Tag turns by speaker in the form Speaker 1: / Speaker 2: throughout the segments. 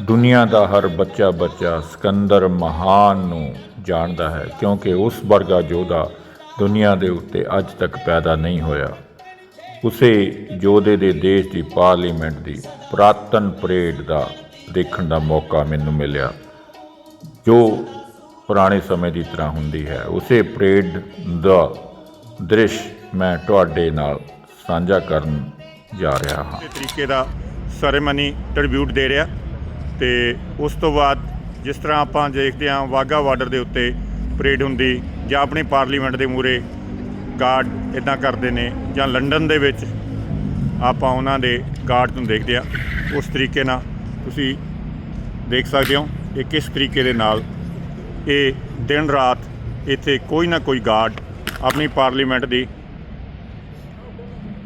Speaker 1: ਦੁਨੀਆ ਦਾ ਹਰ ਬੱਚਾ ਬੱਚਾ ਸਿਕੰਦਰ ਮਹਾਨ ਨੂੰ ਜਾਣਦਾ ਹੈ, ਕਿਉਂਕਿ ਉਸ ਵਰਗਾ ਯੋਧਾ ਦੁਨੀਆ ਦੇ ਉੱਤੇ ਅੱਜ ਤੱਕ ਪੈਦਾ ਨਹੀਂ ਹੋਇਆ। ਉਸੇ ਯੋਧੇ ਦੇ ਦੇਸ਼ ਦੀ ਪਾਰਲੀਮੈਂਟ ਦੀ ਪ੍ਰਾਤਨ ਪਰੇਡ ਦਾ ਦੇਖਣ ਦਾ ਮੌਕਾ ਮੈਨੂੰ ਮਿਲਿਆ। ਜੋ ਪੁਰਾਣੇ ਸਮੇਂ ਦੀ ਤਰ੍ਹਾਂ ਹੁੰਦੀ ਹੈ, ਉਸੇ ਪਰੇਡ ਦਾ ਦ੍ਰਿਸ਼ ਮੈਂ ਤੁਹਾਡੇ ਨਾਲ ਸਾਂਝਾ ਕਰਨ ਜਾ ਰਿਹਾ ਹਾਂ।
Speaker 2: ਤਰੀਕੇ ਦਾ ਸੈਰੇਮਨੀ ਟ੍ਰਿਬਿਊਟ ਦੇ ਰਿਹਾ। ਤੇ ਉਸ ਤੋਂ ਬਾਅਦ ਜਿਸ ਤਰ੍ਹਾਂ ਆਪਾਂ ਦੇਖਦੇ ਹਾਂ ਵਾਗਾ ਬਾਰਡਰ ਦੇ ਉੱਤੇ ਪਰੇਡ ਹੁੰਦੀ ਜਾਂ ਆਪਣੀ ਪਾਰਲੀਮੈਂਟ ਦੇ ਮੂਰੇ ਗਾਰਡ ਇਦਾਂ ਕਰਦੇ ਨੇ ਜਾਂ ਲੰਡਨ ਦੇ ਵਿੱਚ ਆਪਾਂ ਉਹਨਾਂ ਦੇ ਗਾਰਡ ਨੂੰ ਦੇਖਦੇ ਆ ਉਸ ਤਰੀਕੇ ਨਾਲ ਤੁਸੀਂ ਦੇਖ ਸਕਦੇ ਹੋ ਇਹ ਕਿਸ ਤਰੀਕੇ ਦੇ ਨਾਲ ਇਹ ਦਿਨ ਰਾਤ ਇੱਥੇ ਕੋਈ ਨਾ ਕੋਈ ਗਾਰਡ ਆਪਣੀ ਪਾਰਲੀਮੈਂਟ ਦੀ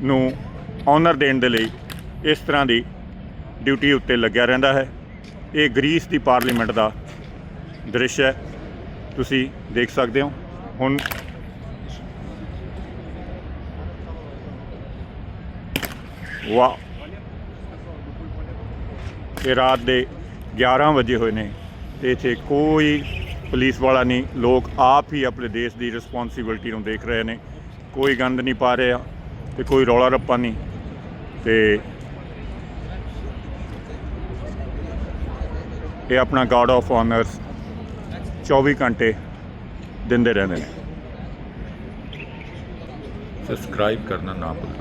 Speaker 2: ਨੂੰ ਆਨਰ ਦੇਣ ਦੇ ਲਈ ਇਸ ਤਰ੍ਹਾਂ ਦੀ ਡਿਊਟੀ ਉੱਤੇ ਲੱਗਿਆ ਰਹਿੰਦਾ ਹੈ। ਇਹ ਗ੍ਰੀਸ ਦੀ ਪਾਰਲੀਮੈਂਟ ਦਾ ਦ੍ਰਿਸ਼ ਹੈ। ਤੁਸੀਂ ਦੇਖ ਸਕਦੇ ਹੋ। ਹੁਣ ਵਾਹ। ਇਹ ਰਾਤ ਦੇ 11 ਵਜੇ ਹੋਏ ਨੇ ਤੇ ਇੱਥੇ ਕੋਈ ਪੁਲਿਸ ਵਾਲਾ ਨਹੀਂ। ਲੋਕ ਆਪ ਹੀ ਆਪਣੇ ਦੇਸ਼ ਦੀ ਰਿਸਪੌਂਸਿਬਿਲਟੀ ਨੂੰ ਦੇਖ ਰਹੇ ਨੇ। ਕੋਈ ਗੰਦ ਨਹੀਂ ਪਾ ਰਿਹਾ ਤੇ ਕੋਈ ਰੌਲਾ ਰੱਪਾ ਨਹੀਂ। ਤੇ ਇਹ ਆਪਣਾ ਗਾਰਡ ਆਫ ਆਨਰਸ 24 ਘੰਟੇ ਦਿੰਦੇ ਰਹਿੰਦੇ ਨੇ।
Speaker 1: ਸਬਸਕ੍ਰਾਈਬ ਕਰਨਾ ਨਾ ਭੁੱਲੋ।